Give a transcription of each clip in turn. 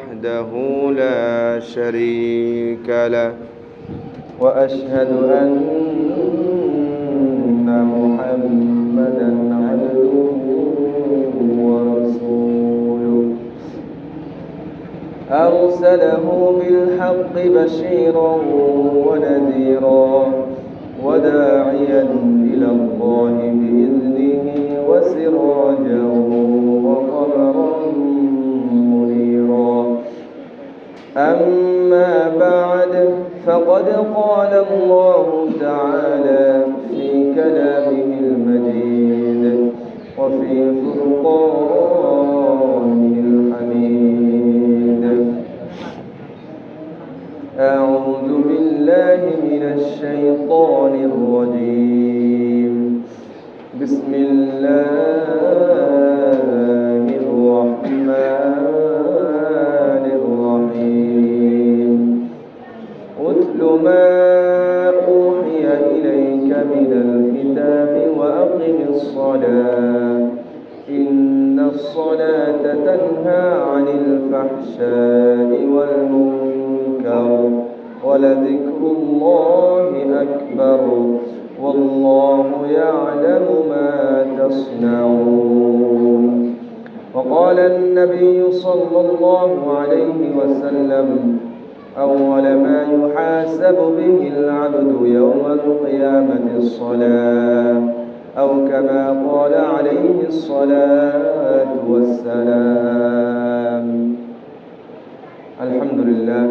وحده لا شريك له. وأشهد أن محمدا عبده ورسوله. أرسله بالحق بشيرا ونذيرا وداعيا إلى الله بإذنه وسراجا وقمرا أما بعد فقد قال الله تعالى في كلامه المجيد وفي فرقانه عن الفحشاء والمنكر ولذكر الله أكبر والله يعلم ما تصنعون. وقال النبي صلى الله عليه وسلم أول ما يحاسب به العبد يوم القيامة الصلاة. أو كما قال عليه الصلاة والسلام الحمد لله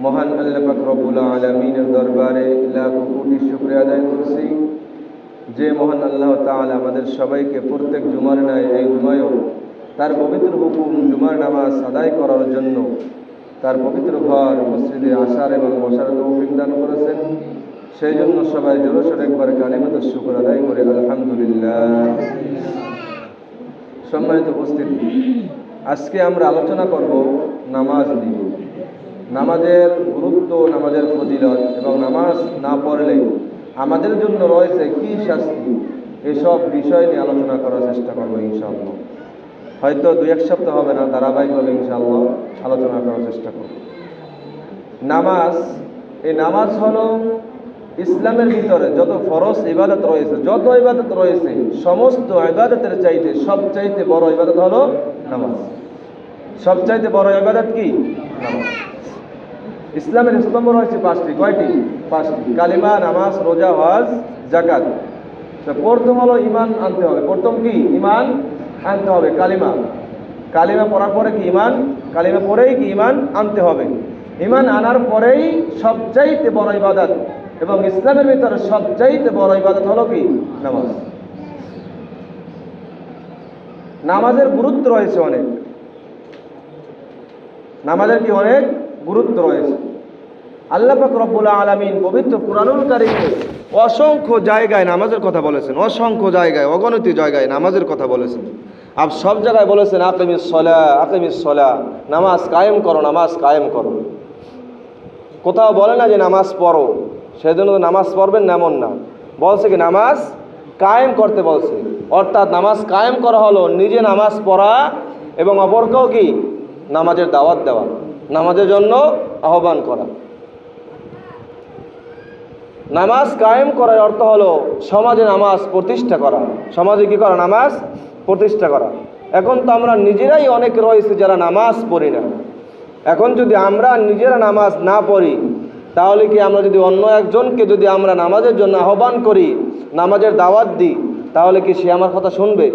মহান আল্লাহ পাক রব্বুল আলমিনের দরবারে লাখ কোটি শুক্রিয়া আদায় করছি যে মহান আল্লাহ তাআলা আমাদের সবাইকে প্রত্যেক জুমার নেয় এই জুমায়ও তার পবিত্র হুকুম জুমার নামাজ আদায় করার জন্য তার পবিত্র ঘর মসজিদে আসার এবং বসার তৌফিক দান করেছেন সেই জন্য সবাই জোরসোর একবার কালিমত শুক্র আদায় করে, আলহামদুলিল্লাহ। সম্মানিত উপস্থিতি, আজকে আমরা আলোচনা করব নামাজ নিয়ে। নামাজের গুরুত্ব, নামাজের ফজিলত এবং নামাজ না পড়লে আমাদের জন্য রয়েছে কি শাস্তি? এসব বিষয় নিয়ে আলোচনা করার চেষ্টা করব ইনশাআল্লাহ। হয়তো দুই এক সপ্তাহ হবে না, ধারাবাহিকভাবে ইনশাআল্লাহ আলোচনা করার চেষ্টা করব। নামাজ, এই নামাজ হলো ইসলামের ভিতরে যত ফরজ ইবাদত রয়েছে, যত ইবাদত রয়েছে, সমস্ত ইবাদতের চাইতে সবচাইতে বড় ইবাদত হলো নামাজ। সবচাইতে বড় ইবাদত কি? নামাজ। ইসলামের স্তম্ভ রয়েছে পাঁচটি। কয়টি? পাঁচটি। কালিমা, নামাজ, রোজা, হজ জাকাত প্রথম হলো ইমান আনতে হবে। প্রথম কি? ইমান আনতে হবে, কালিমা। কালিমা পড়ার পরে কি? ইমান কালিমা পরেই কি? ইমান আনতে হবে। ইমান আনার পরেই সবচাইতে বড় ইবাদত এবং ইসলামের ভিতরে সবচাইতে বড় ইবাদত হলো কি? নামাজ। নামাজের গুরুত্ব রয়েছে অনেক। নামাজের কি অনেক? গুরুত্ব রয়েছে। আল্লাহ পাক রব্বুল আলমিন পবিত্র কুরআনুল কারিমে অসংখ্য জায়গায় নামাজের কথা বলেছেন। অসংখ্য জায়গায়, অগণিত জায়গায় নামাজের কথা বলেছেন। আর সব জায়গায় বলেছেন, আকিমিস সলা আকিমিস সলা, নামাজ কায়েম করো, নামাজ কায়েম করো। কোথাও বলে না যে, নামাজ পড়ো। সেজন্য তো নামাজ পড়বেন এমন না। বলছে কি, নামাজ কায়েম করতে বলছে। অর্থাৎ নামাজ কায়েম করা হলো, নিজে নামাজ পড়া এবং অপরকেও কি? নামাজের দাওয়াত দেওয়া। নামাজের জন্য আহ্বান করা। নামাজ কায়েম করার অর্থ হলো সমাজে নামাজ প্রতিষ্ঠা করা। সমাজে কি করা? নামাজ প্রতিষ্ঠা করা। এখন তো আমরা নিজেরাই অনেক রয়েছে যারা নামাজ পড়ি না। এখন যদি আমরা নিজেরা নামাজ না পড়ি তাহলে কি আমরা যদি অন্য একজনকে যদি আমরা নামাজের জন্য আহ্বান করি, নামাজের দাওয়াত দিই, তাহলে কি সে আমার কথা শুনবে?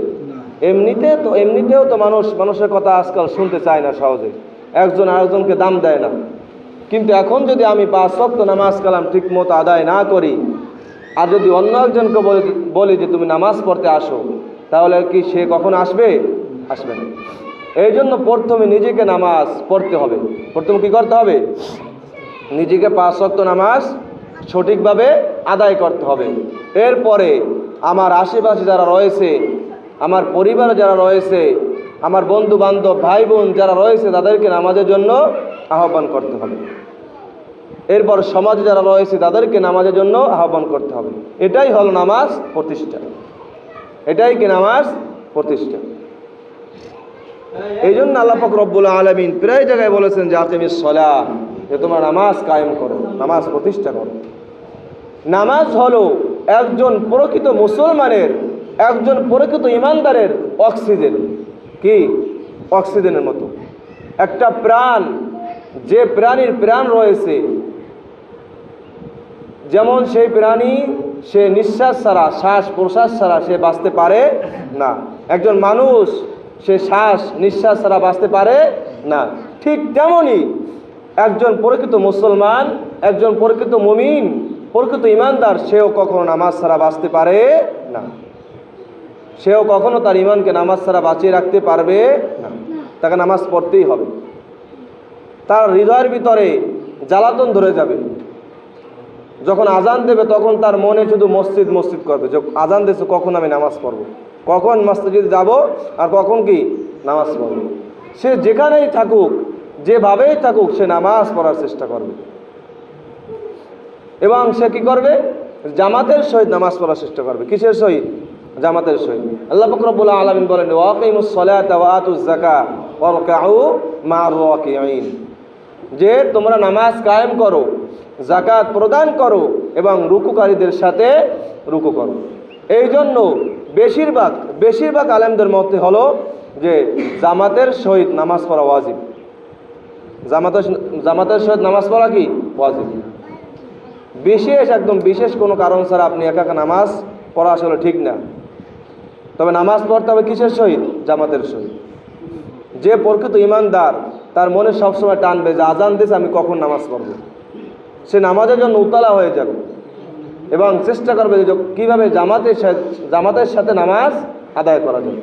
এমনিতে তো, এমনিতেও তো মানুষ, মানুষের কথা আজকাল শুনতে চায় না সহজে। একজন আরেকজনকে দাম দেয় না। কিন্তু এখন যদি আমি পাঁচ সপ্ত নামাজ কালাম ঠিক মতো আদায় না করি, আর যদি অন্য একজনকে বলি বলি যে তুমি নামাজ পড়তে আসো, তাহলে কি সে কখন আসবে? আসবে না। এই জন্য প্রথমে নিজেকে নামাজ পড়তে হবে। প্রথমে কী করতে হবে? নিজেকে পাঁচ সপ্ত নামাজ সঠিকভাবে আদায় করতে হবে। এরপরে আমার আশেপাশে যারা রয়েছে, আমার পরিবারে যারা রয়েছে, আমার বন্ধু বান্ধব ভাই বোন যারা রয়েছে, তাদেরকে নামাজের জন্য আহ্বান করতে হবে। এরপর সমাজে যারা রয়েছে, তাদেরকে নামাজের জন্য আহ্বান করতে হবে। এটাই হলো নামাজ প্রতিষ্ঠা। এটাই কি নামাজ প্রতিষ্ঠা? এই জন্য আল্লাপাক রব্বুল আলমিন প্রায় জায়গায় বলেছেন যে আকিমি সলা যে তোমরা নামাজ কায়েম করো, নামাজ প্রতিষ্ঠা করো। নামাজ হলো একজন প্রকৃত মুসলমানের, একজন প্রকৃত ইমানদারের অক্সিজেন। কি? অক্সিজেনের মতো। একটা প্রাণ, যে প্রাণীর প্রাণ রয়েছে, যেমন সেই প্রাণী সে নিঃশ্বাস ছাড়া, শ্বাস প্রশ্বাস ছাড়া সে বাঁচতে পারে না। একজন মানুষ সে শ্বাস, নিঃশ্বাস ছাড়া বাঁচতে পারে না। ঠিক তেমনই একজন প্রকৃত মুসলমান, একজন প্রকৃত মুমিন প্রকৃত ইমানদার, সেও কখনো নামাজ ছাড়া বাঁচতে পারে না। সেও কখনো তার ইমানকে নামাজ ছাড়া বাঁচিয়ে রাখতে পারবে না। তাকে নামাজ পড়তেই হবে। তার হৃদয়ের ভিতরে জ্বালাতন ধরে যাবে। যখন আজান দেবে, তখন তার মনে শুধু মসজিদ মসজিদ করবে। যে আজান দিয়েছে, কখন আমি নামাজ পড়ব? কখন মসজিদে যাব আর কখন কি নামাজ পড়ব? সে যেখানেই থাকুক যেভাবেই থাকুক সে নামাজ পড়ার চেষ্টা করবে। এবং সে কি করবে? জামাতের সহিত নামাজ পড়ার চেষ্টা করবে। কিসের সহিত? জামাতের সহিত। আল্লাহ ফকরবুল্লাহ আলমিন বলেন যে তোমরা নামাজ কায়েম করো জাকাত প্রদান করো এবং রুকুকারীদের সাথে রুকু করো। এই জন্য বেশিরভাগ বেশিরভাগ আলেমদের মধ্যে হলো যে জামাতের সহিত নামাজ পড়া ওয়াজিব। জামাতের জামাতের সহিত নামাজ পড়া কি? ওয়াজিব বিশেষ, একদম বিশেষ কোনো কারণ ছাড়া আপনি একা একা নামাজ পড়া আসলে ঠিক না। তবে নামাজ পড়তে হবে কিসের সহিত? জামাতের সহিত। যে প্রকৃত ইমানদার, তার মনে সবসময় টানবে যে, আজান দিস আমি কখন নামাজ পড়ব? সে নামাজের জন্য উতলা হয়ে যাবে এবং চেষ্টা করবে যে, কীভাবে জামাতের জামাতের সাথে নামাজ আদায় করা যায়।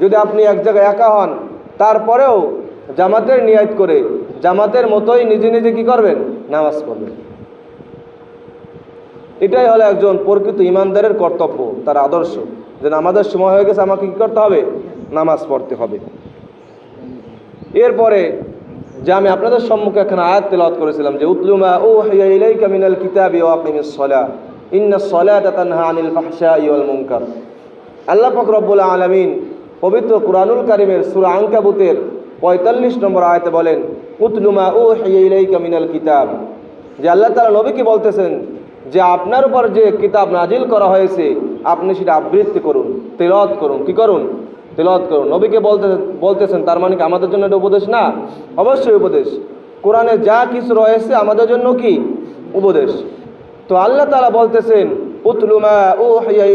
যদি আপনি এক জায়গায় একা হন, তারপরেও জামাতের নিয়াত করে জামাতের মতোই নিজে নিজে কি করবেন? নামাজ পড়বেন। এটাই হলো একজন প্রকৃত ইমানদারের কর্তব্য, তার আদর্শ। যে নামাজের সময় হয়ে গেছে, আমাকে কী করতে হবে? নামাজ পড়তে হবে। এরপরে যে আমি আপনাদের সম্মুখে এখানে আয়াত তেলাওয়াত করেছিলাম যে উতলুমা ও হাইয়া ইলাইকা মিনাল কিতাবি ওয়া আকিমিস সালাহ। ইন্না সালাতা তানহা আনিল ফাহশাই ওয়াল মুনকার। আল্লাহ পাক রব্বুল আলামিন পবিত্র কুরআনুল কারীমের সূরা আনকাবুতের 45 নম্বর আয়াতে বলেন উতলুমা ও হাইয়া ইলাইকা মিনাল কিতাব। যে আল্লাহ তালা নবীকে বলতেছেন যে আপনার উপর যে কিতাব নাজিল করা হয়েছে, আপনি সেটা আবৃত্তি করুন তেলত করুন। কি করুন? তেলত করুন। নবীকে বলতে বলতেছেন, তার মানে কি আমাদের জন্য এটা উপদেশ? না, অবশ্যই উপদেশ। কোরআনে যা কিছু রয়েছে আমাদের জন্য কি? উপদেশ। তো আল্লাহ তালা বলতেছেন উতলুমা ও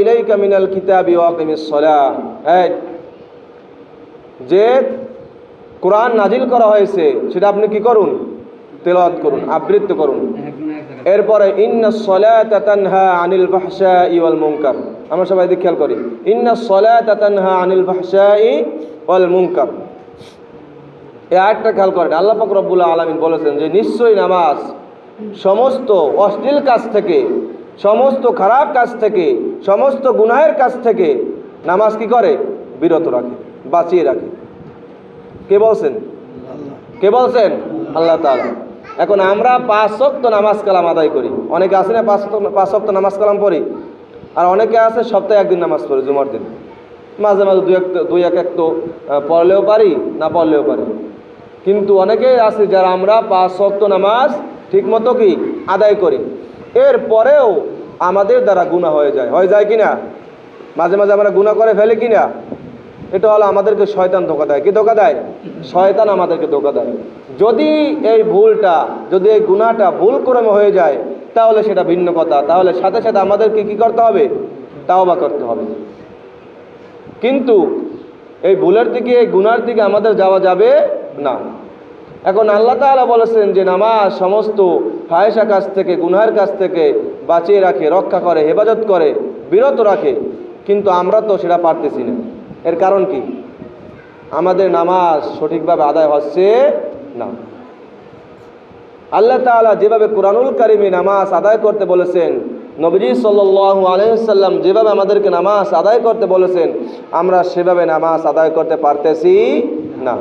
ইলাইকা মিনাল কিতাবি আকিমিস সালাহ। এই, যে কোরআন নাজিল করা হয়েছে, সেটা আপনি কি করুন? তেলাওয়াত করুন, আবৃত্ত করুন। এরপরে, ইন্না সলাতা আনিল ফাহশাই ওয়াল মুনকার। আমরা সবাই দিকে খেয়াল করি। ইন্না সলাতা তানহা আনিল ফাহশাই ওয়াল মুনকার। এই আয়াতটা খেয়াল করেন। আল্লাহ পাক রব্বুল আলামিন বলেছেন যে, নিশ্চয়ই নামাজ সমস্ত অশ্লীল কাজ থেকে, সমস্ত খারাপ কাজ থেকে, সমস্ত গুনাহের কাজ থেকে নামাজ কি করে? বিরত রাখে, বাঁচিয়ে রাখে। কে বলছেন? কে বলছেন? আল্লাহ তাআলা। এখন আমরা পাঁচ শক্ত নামাজ কালাম আদায় করি। অনেকে আছে না পাঁচ পাঁচ নামাজ কালাম পড়ি? আর অনেকে আছে সপ্তাহে একদিন নামাজ পড়ি, জুমার দিন। মাঝে মাঝে দুই এক দুই এক এক তো পড়লেও পারি, না পড়লেও পারি। কিন্তু অনেকেই আছে যারা আমরা পাঁচ শক্ত নামাজ ঠিকমতো কি আদায় করি। এর পরেও আমাদের দ্বারা গুণা হয়ে যায়। হয়ে যায় কি না মাঝে মাঝে আমরা গুণা করে ফেলি কি না এটা হলো আমাদেরকে শয়তান ধোকা দেয়। কি ধোকা দেয়? শয়তান আমাদেরকে ধোকা দেয়। যদি এই ভুলটা, যদি এই গুণাটা ভুল ক্রমে হয়ে যায়, তাহলে সেটা ভিন্ন কথা। তাহলে সাথে সাথে আমাদেরকে কি করতে হবে? তাওবা করতে হবে। কিন্তু এই ভুলের দিকে গুনার দিকে আমাদের যাওয়া যাবে না। এখন আল্লাহ তাআলা বলেছেন যে, নামাজ সমস্ত ফায়সা কাছ থেকে, গুনহার কাছ থেকে বাঁচিয়ে রাখে, রক্ষা করে, হেফাজত করে, বিরত রাখে। কিন্তু আমরা তো সেটা পারতেছি না। এর কারণ কি? আমাদের নামাজ সঠিকভাবে আদায় হচ্ছে না। আল্লাহ তাআলা যেভাবে কোরআনুল কারিমে নামাজ আদায় করতে বলেছেন, নবীজি সাল্লাল্লাহু আলাইহি সাল্লাম যেভাবে আমাদেরকে নামাজ আদায় করতে বলেছেন, আমরা সেভাবে নামাজ আদায় করতে পারতেছি না।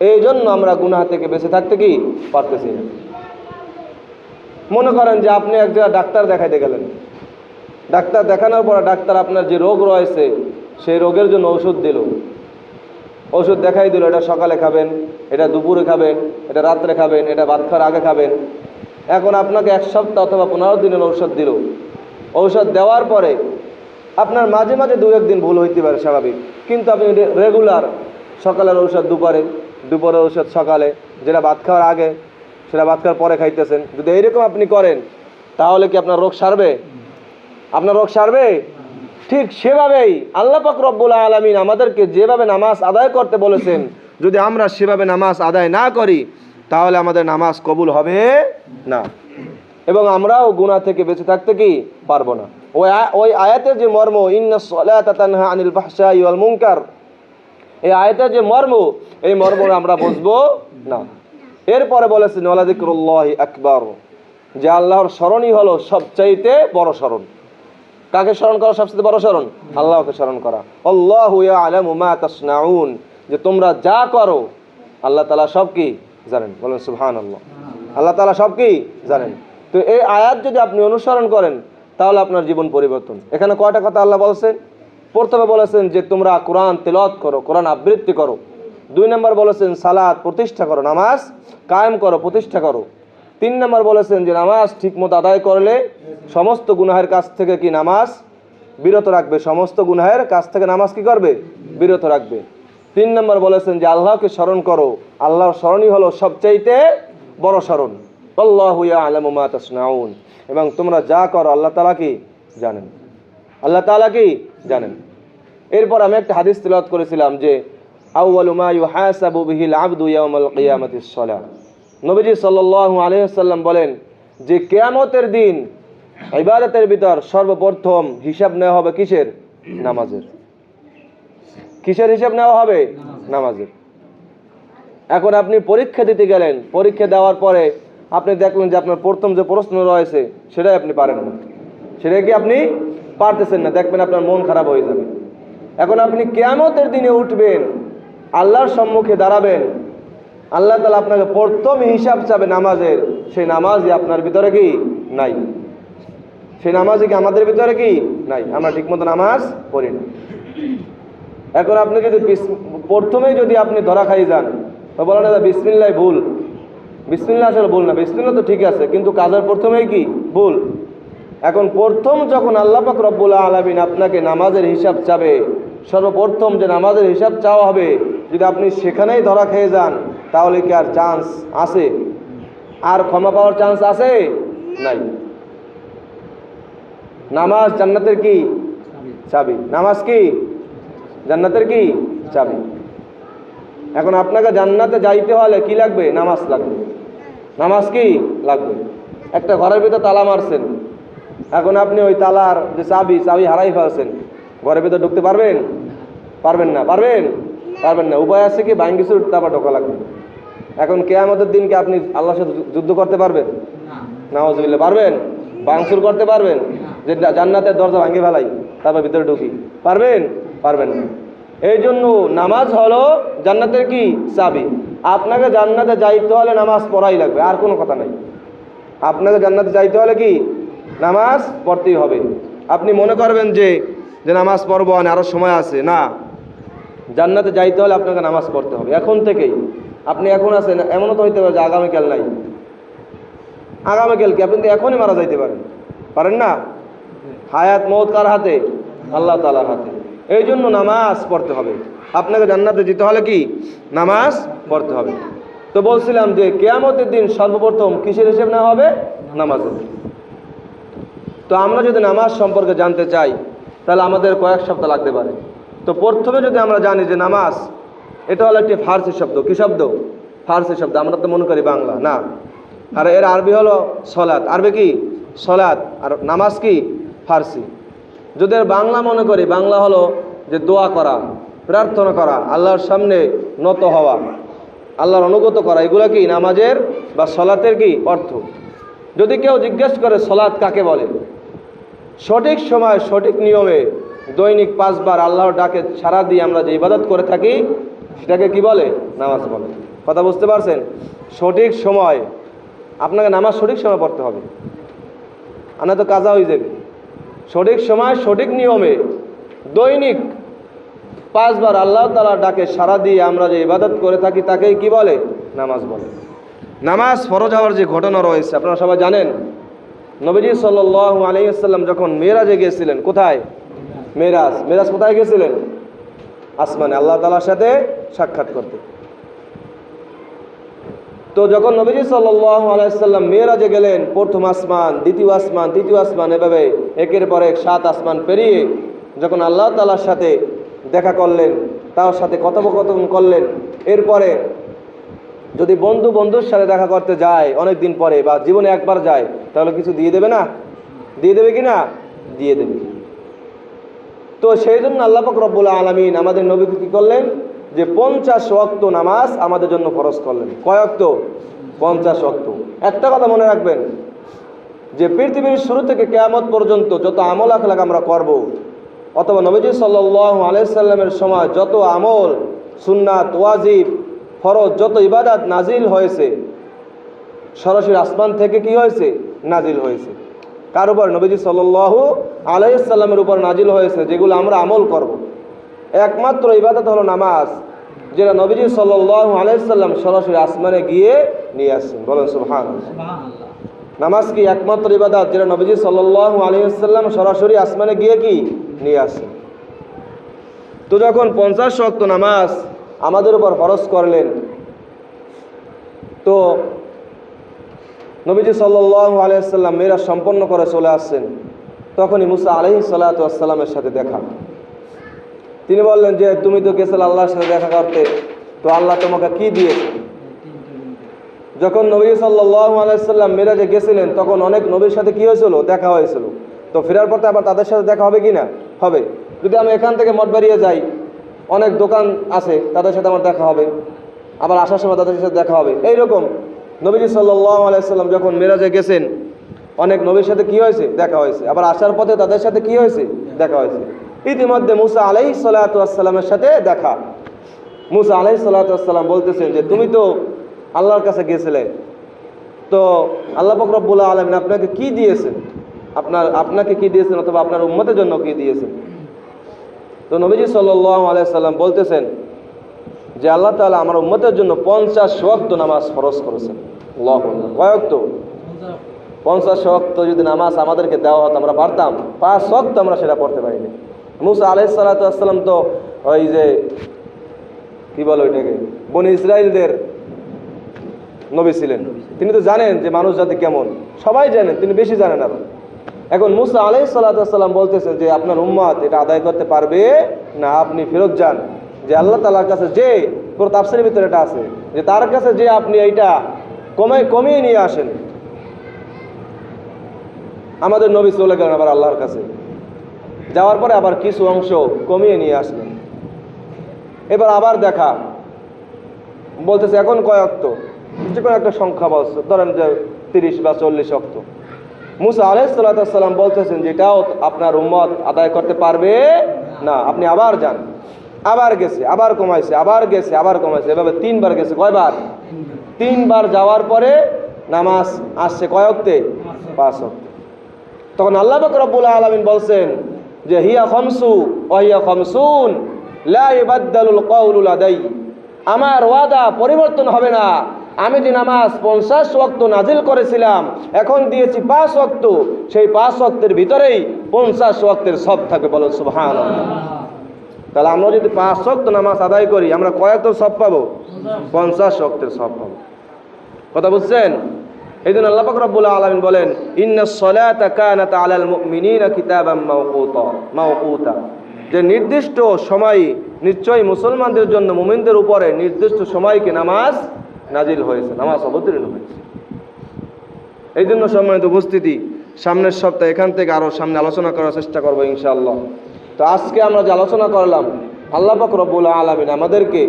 এই জন্য আমরা গুনাহ থেকে বেঁচে থাকতে কি? পারতেছি না। মনে করেন যে আপনি এক জায়গায় ডাক্তার দেখাইতে গেলেন। ডাক্তার দেখানোর পর ডাক্তার আপনার যে রোগ রয়েছে সেই রোগের জন্য ওষুধ দিল। ওষুধ দেখাই দিল, এটা সকালে খাবেন, এটা দুপুরে খাবেন, এটা রাত্রে খাবেন, এটা ভাত খাওয়ার আগে খাবেন। এখন আপনাকে এক সপ্তাহ অথবা পনেরো দিনের ঔষধ দিল। ঔষধ দেওয়ার পরে আপনার মাঝে মাঝে দু একদিন ভুল হইতে পারে স্বাভাবিক। কিন্তু আপনি রেগুলার সকালের ঔষধ দুপুরে দুপুরে ঔষধ সকালে, যেটা ভাত খাওয়ার আগে, সেটা ভাত খাওয়ার পরে খাইতেছেন। যদি এইরকম আপনি করেন, তাহলে কি আপনার রোগ সারবে? আপনার রোগ সারবে? ঠিক সেভাবেই আল্লাহ পাক রব্বুল আলমিন আমাদেরকে যেভাবে নামাজ আদায় করতে বলেছেন, যদি আমরা সেভাবে নামাজ আদায় না করি, তাহলে আমাদের নামাজ কবুল হবে না। এবং আমরাও গুনাহ থেকে বেঁচে থাকতে কি পারব না। ওই ওই আয়াতের যে মর্ম, ইন্না সলাতা তানহা আনিল ফাহশাই ওয়াল মুনকার এই আয়াতের যে মর্ম, এই মর্ম আমরা বুঝব না। এরপরে বলেছেন আকবার যে আল্লাহর স্মরণই হলো সবচাইতে বড় স্মরণ। কাকে স্মরণ করা? সবচেয়ে বড় স্মরণ? আল্লাহকে স্মরণ করা। আল্লাহু তাসনাউন। যে তোমরা যা করো, আল্লাহ তালা সব কি জানেন? বলেন, সুবহানাল্লাহ। আল্লাহ তাআলা সব কি জানেন? তো এই আয়াত যদি আপনি অনুসরণ করেন, তাহলে আপনার জীবন পরিবর্তন। এখানে কয়টা কথা আল্লাহ বলছেন? প্রথমে বলেছেন যে, তোমরা কোরআন তেলাওয়াত করো, কোরআন আবৃত্তি করো। দুই নম্বর বলেছেন, সালাত প্রতিষ্ঠা করো, নামাজ কায়েম করো, প্রতিষ্ঠা করো। তিন নম্বর বলেছেন যে নামাজ ঠিকমতো আদায় করলে সমস্ত গুনাহের কাছ থেকে কি নামাজ বিরত রাখবে? সমস্ত গুনাহের কাছ থেকে নামাজ কি করবে? বিরত রাখবে। তিন নম্বর বলেছেন যে আল্লাহকে স্মরণ করো। আল্লাহর স্মরণই হলো সবচাইতে বড় স্মরণ। আল্লাহ আলম তাসনাউন। এবং তোমরা যা করো আল্লাহ তালা কি জানেন। আল্লাহ তালা কি জানেন। এরপর আমি একটা হাদিস তিলাওয়াত করেছিলাম যে, আউয়ালু মা ইউহাসাবু বিহিল আবদু ইয়াউমাল কিয়ামাতিস সালাহ। নবীজি সাল্লাল্লাহু আলাইহি সাল্লাম বলেন যে কেয়ামতের দিন ইবাদতের ভিতর সর্বপ্রথম হিসাব নেওয়া হবে কিসের? নামাজের। কিসের হিসাব নেওয়া হবে? নামাজের। এখন আপনি পরীক্ষা দিতে গেলেন, পরীক্ষা দেওয়ার পরে আপনি দেখলেন যে আপনার প্রথম যে প্রশ্ন রয়েছে, সেটাই আপনি পারেন না। সেটাই কি আপনি পারতেছেন না? দেখবেন আপনার মন খারাপ হয়ে যাবে। এখন আপনি কেয়ামতের দিনে উঠবেন, আল্লাহর সম্মুখে দাঁড়াবেন আল্লাহ তালা আপনাকে প্রথম হিসাব চাবে নামাজের। সেই নামাজই আপনার ভিতরে কি? নাই। সেই নামাজই কি আমাদের ভিতরে কি? নাই। আমরা ঠিকমতো নামাজ পড়ি না। এখন আপনি যদি প্রথমেই যদি আপনি ধরা খাই যান, তো বলেন দাদা বিসমিল্লাহ ভুল। বিসমিল্লাহ আসলে ভুল না। বিসমিল্লাহ তো ঠিক আছে, কিন্তু কাজের প্রথমেই কি? ভুল। এখন প্রথম যখন আল্লাহ পাক রব্বুল আলমিন আপনাকে নামাজের হিসাব চাবে, সর্বপ্রথম যে নামাজের হিসাব চাওয়া হবে, যদি আপনি সেখানেই ধরা খেয়ে যান তাহলে কি আর চান্স আছে? আর ক্ষমা পাওয়ার চান্স আছে? নাই। নামাজ জান্নাতের কি? চাবি। নামাজ কি? জান্নাতের কি? চাবি। এখন আপনাকে জান্নাতে যাইতে হলে কি লাগবে? নামাজ লাগবে। নামাজ কি? লাগবে। একটা ঘরের ভিতর তালা মারছেন। এখন আপনি ওই তালার যে চাবি চাবি হারাই ফেলছেন। ঘরের ভিতর ঢুকতে পারবেন? পারবেন না। পারবেন? পারবেন না। উপায় আছে কি? বাইন কিছু তারপর ঢোকা লাগবে। এখন কেয়ামতের দিনকে আপনি আল্লাহর সাথে যুদ্ধ করতে পারবেন? নামাজুবিল্লা পারবেন? বাংসুর করতে পারবেন? যে জান্নাতের দরজা ভাঙে ফেলাই তারপর ভিতরে ঢুকি। পারবেন? পারবেন না। এই জন্য নামাজ হলো জান্নাতের কি? চাবি। আপনাকে জান্নাতে যাইতে হলে নামাজ পড়াই লাগবে আর কোনো কথা নাই। আপনাকে জান্নাতে যাইতে হলে কি? নামাজ পড়তেই হবে। আপনি মনে করবেন যে যে নামাজ পড়ব আরও সময় আছে। না। জান্নাতে যাইতে হলে আপনাকে নামাজ পড়তে হবে। এখন থেকেই আপনি এখন আছেন, এমনও তো হইতে পারে যে আগামীকাল নাই। আগামীকাল কি? আপনি তো এখনই মারা যাইতে পারেন। পারেন না? হায়াত, মৌত কার হাতে? আল্লাহ তালার হাতে। এই জন্য নামাজ পড়তে হবে। আপনাকে জান্নাতে যেতে হলে কি? নামাজ পড়তে হবে। তো বলছিলাম যে কেয়ামতের দিন সর্বপ্রথম কিসের হিসেব নেওয়া হবে? নামাজের। তো আমরা যদি নামাজ সম্পর্কে জানতে চাই, তাহলে আমাদের কয়েক সপ্তাহ লাগতে পারে। তো প্রথমে যদি আমরা জানি যে নামাজ এটা হলো একটি ফার্সি শব্দ। কি শব্দ? ফার্সি শব্দ। আমরা তো মনে করি বাংলা, না? আর এর আরবি হলো সলাৎ। আরবি কি? সলাৎ। আর নামাজ কি? ফার্সি। যদি এর বাংলা মনে করি, বাংলা হলো যে দোয়া করা, প্রার্থনা করা, আল্লাহর সামনে নত হওয়া, আল্লাহর অনুগত করা, এগুলো কি? নামাজের বা সলাতের কি অর্থ? যদি কেউ জিজ্ঞেস করে সলাৎ কাকে বলে? সঠিক সময় সঠিক নিয়মে দৈনিক পাঁচবার আল্লাহর ডাকে সারা দিয়ে আমরা যে ইবাদত করে থাকি, সেটাকে কি বলে? নামাজ বলে। কথা বুঝতে পারছেন? সঠিক সময়, আপনাকে নামাজ সঠিক সময় পড়তে হবে। আনা তো কাজা হয়ে যাবে। সঠিক সময়, সঠিক নিয়মে দৈনিক পাঁচবার আল্লাহ তালা ডাকে সারা দিয়ে আমরা যে ইবাদত করে থাকি, তাকেই কি বলে? নামাজ বলে। নামাজ ফরজ হওয়ার যে ঘটনা রয়েছে, আপনারা সবাই জানেন? নবীজি সাল্লাহ আলাইসাল্লাম যখন মেয়েরাজে গিয়েছিলেন, কোথায়? মেরাজ মেরাজ কোথায় গেছিলেন? আসমানে, আল্লাহ তালার সাথে সাক্ষাৎ করতে। তো যখন নবীজি সাল্লাহ আলাইসাল্লাম মেয়েরাজে গেলেন, প্রথম আসমান, দ্বিতীয় আসমান, তৃতীয় আসমান, এভাবে একের পর এক সাত আসমান পেরিয়ে যখন আল্লাহ তালার সাথে দেখা করলেন, তার সাথে কথোপকথন করলেন, এরপরে যদি বন্ধু বন্ধুর সাথে দেখা করতে যায় অনেক দিন পরে বা জীবনে একবার যায়, তাহলে কিছু দিয়ে দেবে না? দিয়ে দেবে কি না? দিয়ে দেবে। তো সেই জন্য আল্লাহ পাক রব্বুল আলমিন আমাদের নবীকে কী করলেন? যে পঞ্চাশ ওয়াক্ত নামাজ আমাদের জন্য ফরজ করলেন। কয় অক্ত পঞ্চাশ ওয়াক্ত। একটা কথা মনে রাখবেন, যে পৃথিবীর শুরু থেকে কেয়ামত পর্যন্ত যত আমল আখলাক আমরা করব, অথবা নবীজি সাল্লাহ আলাইসাল্লামের সময় যত আমল, সুন্নাত, ওয়াজিব, ফরজ, যত ইবাদাত নাজিল হয়েছে, সরাসরি আসমান থেকে কি হয়েছে? নাজিল হয়েছে। কার উপর? নবীজি সাল্লাহ আলাইসাল্লামের উপর নাজিল হয়েছে যেগুলো আমরা আমল করব। একমাত্র ইবাদত হলো নামাজ যেটা নবীজি সাল্লাহ আলাইসাল্লাম সরাসরি আসমানে গিয়ে নিয়ে আসছেন। বলেন সুবহান নামাজ কি একমাত্র ইবাদত যেটা নবীজি সাল্লাহ আলাইসাল্লাম সরাসরি আসমানে গিয়ে কি নিয়ে আসছেন? তো যখন পঞ্চাশ শক্ত নামাজ আমাদের উপর ফরজ করলেন তো নবীজি সাল্লাহ আলাইসাল্লাম মেয়েরা সম্পন্ন করে চলে আসছেন। তখনই মুসা আলহি সাল্লাতামের সাথে দেখা। তিনি বললেন যে, তুমি তো গেছিলে আল্লাহর সাথে দেখা করতে। তো আল্লাহ তোমাকে কি দিয়েছে? যখন নবী সাল্লাহ আলাইসাল্লাম মেরাজে গেছিলেন, তখন অনেক নবীর সাথে কি হয়েছিল? দেখা হয়েছিল। তো ফেরার পথে আবার তাদের সাথে দেখা হবে কি না হবে। যদি আমি এখান থেকে মঠ বাড়িয়ে যাই, অনেক দোকান আছে, তাদের সাথে আমার দেখা হবে। আবার আসার সময় তাদের সাথে দেখা হবে। এইরকম নবীজি আলাইসাল্লাম যখন মেরাজে গেছেন, অনেক নবীর সাথে কি হয়েছে? দেখা হয়েছে। আবার আসার পথে তাদের সাথে কি হয়েছে? দেখা হয়েছে। ইতিমধ্যে মুসা আলাই সাল্লাতামের সাথে দেখা। মুসা আলাই সাল্লাতাম বলতেছেন যে, তুমি তো আল্লাহর কাছে গিয়েছিলে তো আল্লাহ ফকরবুল্লাহ আলমিন আপনাকে কি দিয়েছেন? আপনার, আপনাকে কি দিয়েছেন অথবা আপনার উম্মতের জন্য কি দিয়েছেন? তো নবীজি সাল্লাহ আলাইসাল্লাম বলতেছেন যে আল্লাহ তালা আমার উম্মতের জন্য পঞ্চাশ ওয়াক্ত নামাজ ফরজ করেছেন। কয়ক্ত পঞ্চাশ ওয়াক্ত যদি নামাজ আমাদেরকে দেওয়া হতো, আমরা পারতাম। পাঁচ ওয়াক্ত আমরা সেটা পড়তে পারিনি। মুসা আলাইসাল্লাতাম তো ওই যে, কি বলো ওইটাকে? বনি ইসরায়েলদের নবী ছিলেন। তিনি তো জানেন যে মানুষ জাতি কেমন। সবাই জানেন, তিনি বেশি জানেন আরও। এখন মুসা আলাই সাল্লাম বলতেছেন যে আপনার উম্মাদ এটা আদায় করতে পারবে না, আপনি ফেরত যান। যে আল্লাহ তালার কাছে যে পুরো তাফসিরের ভিতরে এটা আছে, যে তার কাছে যে আপনি এইটা কমে কমিয়ে নিয়ে আসেন। আমাদের নবী চলে গেলেন আবার আল্লাহর কাছে। যাওয়ার পরে আবার কিছু অংশ কমিয়ে নিয়ে আসলেন। এবার আবার দেখা। বলতেছে, এখন কয় অক্ত? যে কোনো একটা সংখ্যা বলছে, ধরেন যে তিরিশ বা চল্লিশ অক্ত। মুসা আলাইসাল্লাম বলতেছেন যেটাও আপনার উম্মত আদায় করতে পারবে না, আপনি আবার যান। আবার গেছে, আবার কমাইছে, আবার গেছে, আবার কমাইছে। এভাবে তিনবার গেছে, কয়বার? তিনবার যাওয়ার পরে নামাজ আসছে কয় অক্তে পাঁচ অক্তে তখন আল্লাহ রব্বুল আলমিন বলছেন যে, হিয়া খমসু ওহিয়া খমসুন আমার ওয়াদা পরিবর্তন হবে না। আমি যে নামাজ পঞ্চাশ ওয়াক্ত নাজিল করেছিলাম, এখন দিয়েছি পাঁচ ওয়াক্ত। সেই পাঁচ ওয়াক্তের ভিতরেই পঞ্চাশ ওয়াক্তের সব থাকবে বলো সুবহান তাহলে আমরা যদি পাঁচ শক্ত নামাজ আদায় করি, আমরা কয়েক সব পাবো? পঞ্চাশ শক্তের সব পাবো। কথা বুঝছেন? এই জন্য আল্লাহ রব্বুল আলমিন বলেন যে নির্দিষ্ট সময় নিশ্চয়ই মুসলমানদের জন্য মুমিনদের উপরে নির্দিষ্ট সময়কে নামাজ নাজিল হয়েছে, নামাজ অবতীর্ণ হয়েছে। এই জন্য সম্মানিত উপস্থিতি, সামনের সপ্তাহে এখান থেকে আরও সামনে আলোচনা করার চেষ্টা করব ইনশাআল্লাহ। তো আজকে আমরা যে আলোচনা করলাম, আল্লাহ পাক রব্বুল আলমিন আমাদেরকে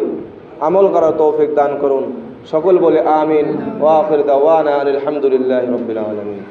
আমল করার তৌফিক দান করুন। সকল বলে আমিন ওয়াফির দাওয়ানা আলহামদুলিল্লাহ রবিল আলমিন।